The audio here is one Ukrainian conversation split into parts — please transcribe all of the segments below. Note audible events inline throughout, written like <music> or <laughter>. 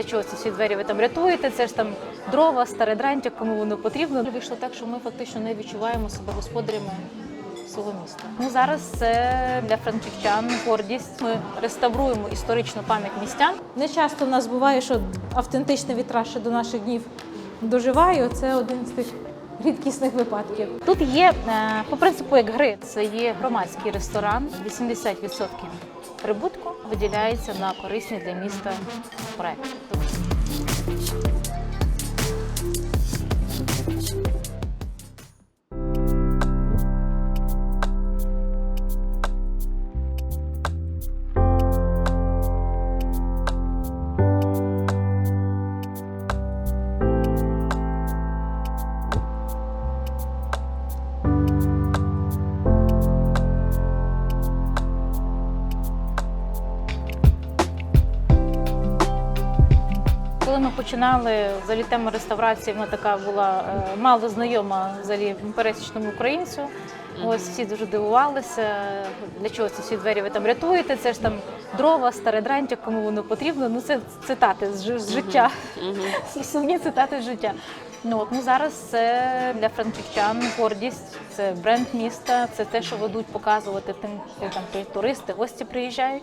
для чого ці всі двері ви там рятуєте. Це ж там дрова, старе дрантя, кому воно потрібно. Вийшло так, що ми фактично не відчуваємо себе господарями свого міста. Ну зараз це для франківчан гордість. Ми реставруємо історичну пам'ять містян. Не часто в нас буває, що автентичний вітраж ще до наших днів доживає. Це один з тих рідкісних випадків. Тут є е, по принципу як гри. Це є громадський ресторан. 80% прибутку виділяється на корисні для міста проекти. Починали взагалі тема реставрації, вона така була е, мало знайома взагалі пересічному українцю. Ось всі дуже дивувалися, для чого ці всі двері ви там рятуєте. Це ж там дрова, старе дрантя, кому воно потрібно. Ну це цитати з, жи- з життя, <laughs> сумні цитати з життя. Ну от ну зараз це для франківчан гордість, це бренд міста, це те, що ведуть показувати тим, там туристи, гості приїжджають.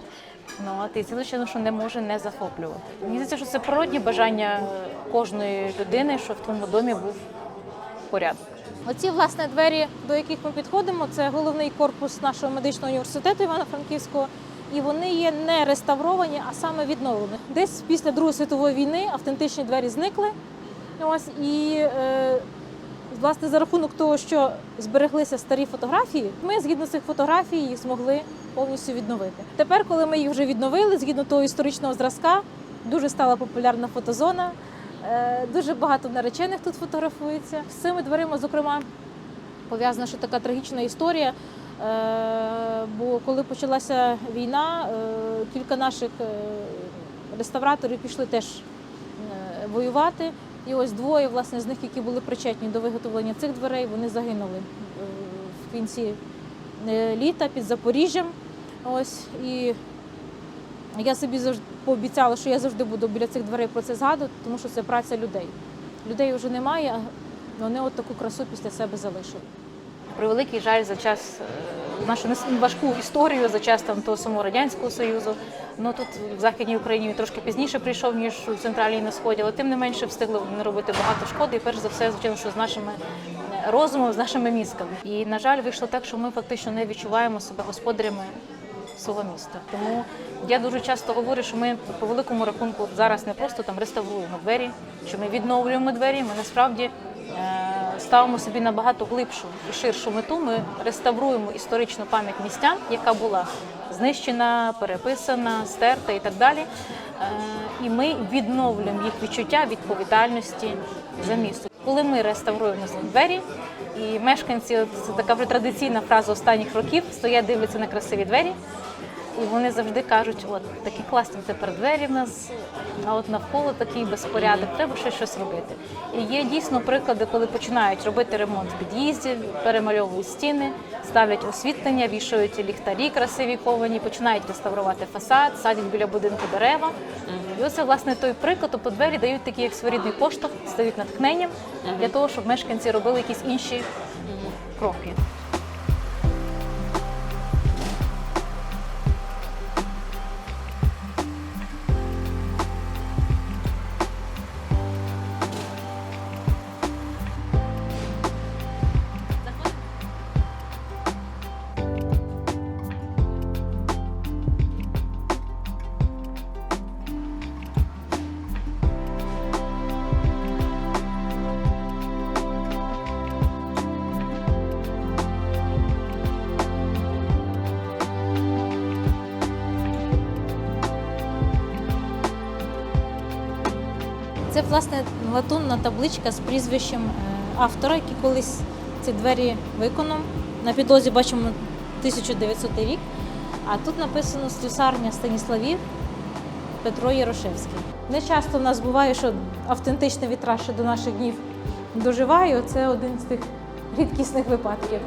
Ну от і це звичайно, що не може не захоплювати. Мені здається, що це природні бажання кожної людини, що в твоєму домі був порядок. Оці власне двері, до яких ми підходимо, це головний корпус нашого медичного університету Івано-Франківського. І вони є не реставровані, а саме відновлені. Десь після Другої світової війни автентичні двері зникли. Ось і е, власне за рахунок того, що збереглися старі фотографії, ми згідно цих фотографій їх змогли повністю відновити. Тепер, коли ми їх вже відновили, згідно того історичного зразка, дуже стала популярна фотозона. Е, Дуже багато наречених тут фотографується. З цими дверима, зокрема, пов'язана ще така трагічна історія. Е, Бо коли почалася війна, е, кілька наших реставраторів пішли теж воювати. І ось двоє власне, з них, які були причетні до виготовлення цих дверей, вони загинули в кінці літа під Запоріжжям. Ось і я собі завжди пообіцяла, що я завжди буду біля цих дверей про це згадувати, тому що це праця людей. Людей вже немає, а вони от таку красу після себе залишили. Превеликий жаль за час е, нашу важку історію за час там того самого радянського союзу. Ну тут в західній Україні трошки пізніше прийшов ніж у центральній на сході, але тим не менше встигли вони робити багато шкоди. І перш за все, звичайно, що з нашими е, розумом, з нашими мізками. І на жаль, вийшло так, що ми фактично не відчуваємо себе господарями свого міста. Тому я дуже часто говорю, що ми по великому рахунку зараз не просто там реставруємо двері, що ми відновлюємо двері. Ми насправді е, ставимо собі набагато глибшу і ширшу мету. Ми реставруємо історичну пам'ять містян, яка була знищена, переписана, стерта і так далі. Е, І ми відновлюємо їх відчуття відповідальності за місто. Коли ми реставруємо двері, і мешканці, це така вже традиційна фраза останніх років, стоять, дивляться на красиві двері. І вони завжди кажуть, от такі класні тепер двері в нас, а от навколо такий безпорядок, треба ще щось робити. І є дійсно приклади, коли починають робити ремонт під'їздів, перемальовують стіни, ставлять освітлення, вішають ліхтарі красиві ковані, починають реставрувати фасад, садять біля будинку дерева. І оце власне той приклад, тобто двері дають такий як своєрідний поштовх, стають натхненням для того, щоб мешканці робили якісь інші кроки. Власне латунна табличка з прізвищем е, автора, який колись ці двері виконав. На підлозі бачимо 1900 рік. А тут написано слюсарня Станіславів Петро Ярошевський. Не часто в нас буває, що автентичний вітраж до наших днів доживає. Це один з тих рідкісних випадків.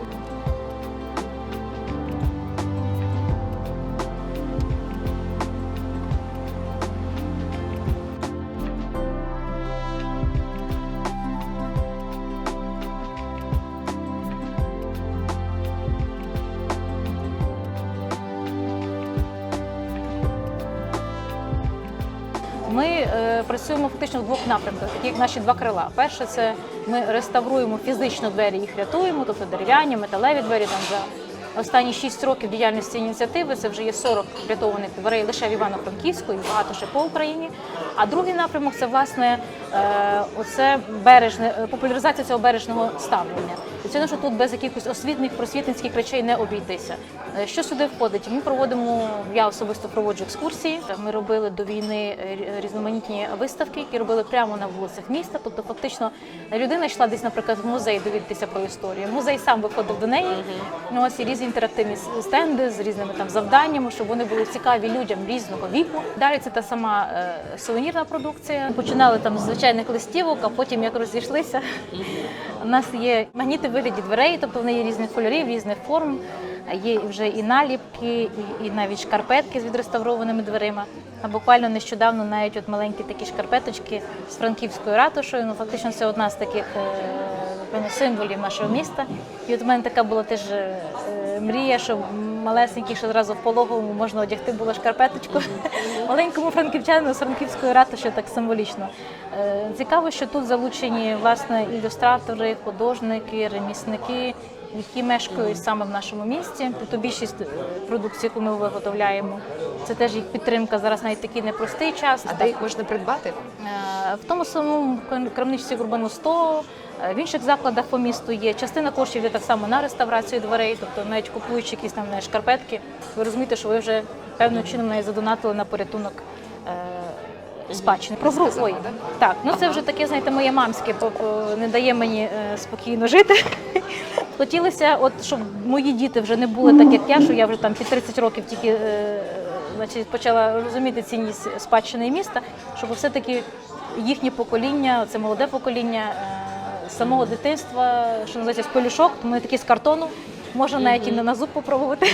Працюємо фактично в двох напрямках, такі наші два крила. Перше, це ми реставруємо фізично двері, їх рятуємо, тобто дерев'яні, металеві двері там за. Останні 6 років діяльності ініціативи це вже є 40 врятованих дверей лише в Івано-Франківську і багато ще по Україні. А другий напрямок це власне е, оце бережне популяризація цього бережного ставлення. Це що тут без якихось освітних просвітницьких речей не обійтися. Е, Що сюди входить? Ми проводимо, я особисто проводжу екскурсії. Ми робили до війни різноманітні виставки, які робили прямо на вулицях міста. Тобто, фактично, людина йшла десь, наприклад, в музей довідатися про історію. Музей сам виходив до неї. Ну, ось і різні інтерактивні стенди з різними там завданнями, щоб вони були цікаві людям різного віку. Далі це та сама е, сувенірна продукція. Починали там з звичайних листівок, а потім як розійшлися. <laughs> У нас є магніти вигляді дверей, тобто вони є різних кольорів, різних форм. Є вже і наліпки, і, і навіть шкарпетки з відреставрованими дверима. А буквально нещодавно навіть от маленькі такі шкарпеточки з франківською ратушою. Ну фактично це одна з таких е, символів нашого міста. І от у мене така була теж е, мрія, щоб малесенький ще одразу в пологовому можна одягти було шкарпеточку маленькому франківчанину з франківської ратуші так символічно. Е, Цікаво, що тут залучені власне ілюстратори, художники, ремісники, які мешкають саме в нашому місті. Тобто більшість е, продукції, яку ми виготовляємо, це теж їх підтримка. Зараз навіть такий непростий час. А де їх можна придбати? Е, В тому самому крамничці Горбану 100, е, в інших закладах по місту є. Частина коштів так само на реставрацію дверей, тобто навіть купуючи якісь там не, шкарпетки, ви розумієте, що ви вже певним чином навіть задонатили на порятунок. е, Спадщини. Про гру, ой, так, ну це вже таке, знаєте, моє мамське, не дає мені е, спокійно жити. <laughs> Хотілося, от щоб мої діти вже не були так, як я, що я вже там під 30 років тільки е, значить, почала розуміти цінність спадщини міста, щоб все-таки їхнє покоління, це молоде покоління е, з самого дитинства, що називається з пелюшок, тому такі з картону. Можна навіть і не на зуб попробувати.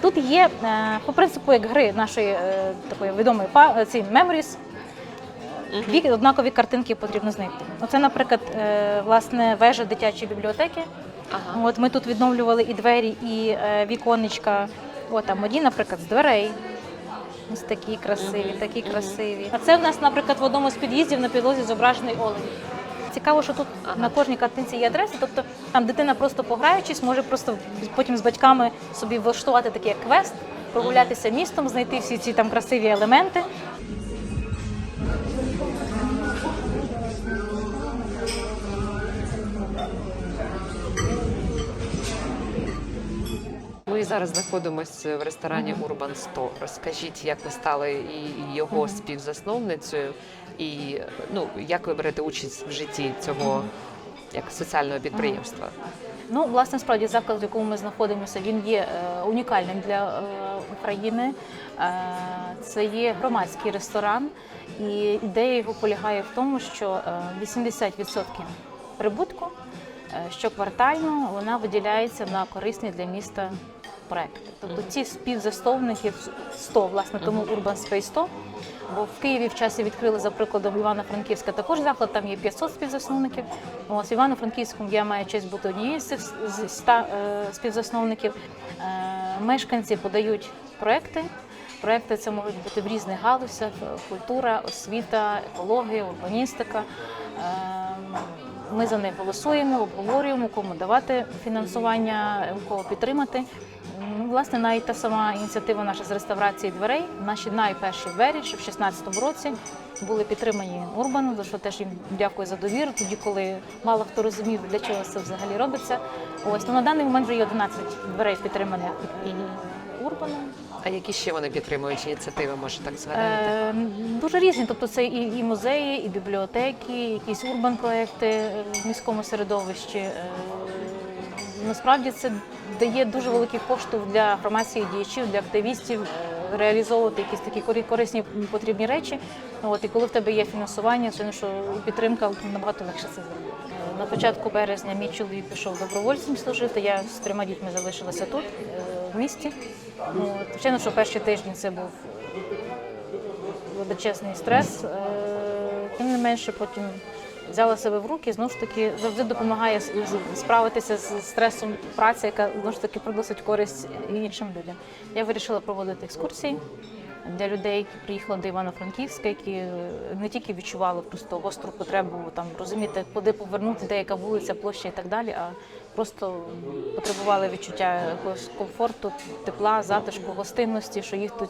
Тут є е, по принципу як гри нашої е, такої відомої е, ці Memories, Дві однакові картинки потрібно знайти. Оце, наприклад, власне вежа дитячої бібліотеки. Ага. От ми тут відновлювали і двері, і віконечка. От там одні, наприклад, з дверей. Ось такі красиві, такі красиві. А це в нас, наприклад, в одному з під'їздів на підлозі зображений олень. Цікаво, що тут на кожній картинці є адреса, тобто там дитина просто пограючись, може просто потім з батьками собі влаштувати такий квест, прогулятися містом, знайти всі ці там красиві елементи. Ми зараз знаходимося в ресторані Урбан 100. Розкажіть, як ви стали і його співзасновницею, і ну як ви берете участь в житті цього як соціального підприємства? Ну, власне, справді заклад, в якому ми знаходимося, він є е, унікальним для е, України. Е, це є громадський ресторан, і ідея його полягає в тому, що е, 80% прибутку щоквартально вона виділяється на корисні для міста проекти. Тобто ці співзасновники 100, власне, тому Urban Space 100, Бо в Києві в часі відкрили, за прикладом Івано-Франківська також заклад, там є 500 співзасновників. Ось Івано-Франківському я маю честь бути однією з цих е, співзасновників. Е, Мешканці подають проекти. Проекти це можуть бути в різних галузях: культура, освіта, екологія, урбаністика. Ми за них голосуємо, обговорюємо, кому давати фінансування, кого підтримати. Ну, власне, навіть та сама ініціатива наша з реставрації дверей, наші найперші двері, що в 2016 році були підтримані Урбану, за що теж їм дякую за довіру, тоді, коли мало хто розумів, для чого це взагалі робиться. Ось ну, на даний момент вже є 11 дверей підтриманих Урбаном. А які ще вони підтримують ініціативи? Може так згадати? Е, дуже різні, тобто це і, і музеї, і бібліотеки, якісь урбан проекти е, в міському середовищі. Е, насправді це дає дуже великий поштовх для громадських діячів, для активістів е, реалізовувати якісь такі корі- корисні потрібні речі. От і коли в тебе є фінансування, це що і підтримка набагато легше це зробити. Е, На початку березня мій чоловік пішов добровольцем служити. Я з трьома дітьми залишилася тут, е, в місті. От, Звичайно, що перші тижні це був величезний стрес. Е, Тим не менше, потім взяла себе в руки, знову ж таки завжди допомагає справитися з стресом праці, яка знову ж таки приносить користь іншим людям. Я вирішила проводити екскурсії. для людей, які приїхали до Івано-Франківська, які е, не тільки відчували просто гостру потребу там розуміти, куди повернути, де яка вулиця, площа і так далі, а просто потребували відчуття якогось комфорту, тепла, затишку, гостинності, що їх тут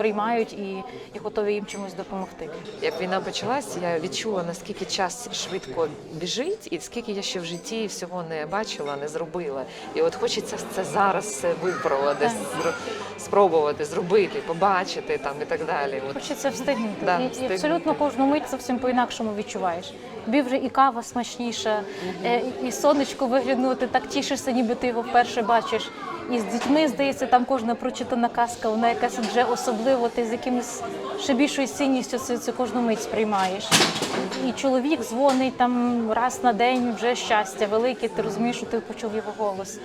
приймають і, і готові їм чимось допомогти. Як війна почалась, я відчула наскільки час швидко біжить, і скільки я ще в житті всього не бачила, не зробила. І от хочеться це зараз все виправити, спробувати, зробити, побачити там і так далі. От Хочеться встигнути. Да, і, і абсолютно кожну мить зовсім по-інакшому відчуваєш. Тобі вже і кава смачніша, е, і, і сонечко виглянути, так тішишся, ніби ти його вперше бачиш. І з дітьми, здається, там кожна прочитана казка, вона якась вже особливо, ти з якимось ще більшою цінністю цю, цю кожну мить сприймаєш. І чоловік дзвонить там раз на день, вже щастя велике, ти розумієш, що ти почув його голос.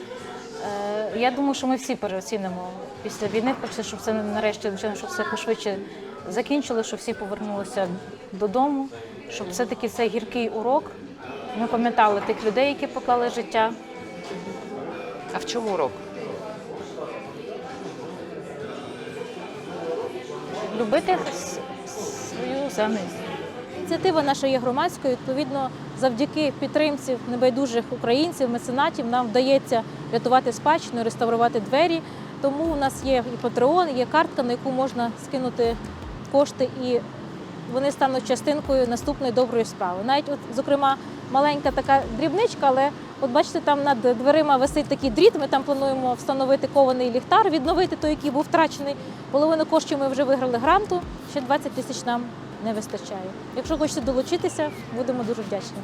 Е, Я думаю, що ми всі переоцінимо після війни. Хочеться, щоб це нарешті щоб все пошвидше закінчили, щоб всі повернулися додому, щоб все-таки цей гіркий урок. Ми пам'ятали тих людей, які поклали життя. а в чому урок? Любити свою землю. Ініціатива наша є громадською. Відповідно, завдяки підтримці небайдужих українців, меценатів, нам вдається рятувати спадщину, реставрувати двері. Тому у нас є і Patreon, є картка, на яку можна скинути кошти, і вони стануть частинкою наступної доброї справи. Навіть, от, зокрема, маленька така дрібничка, але от бачите, там над дверима висить такий дріт. Ми там плануємо встановити кований ліхтар, відновити той, який був втрачений. Половину коштів ми вже виграли гранту, ще 20 тисяч нам не вистачає. Якщо хочете долучитися, будемо дуже вдячні.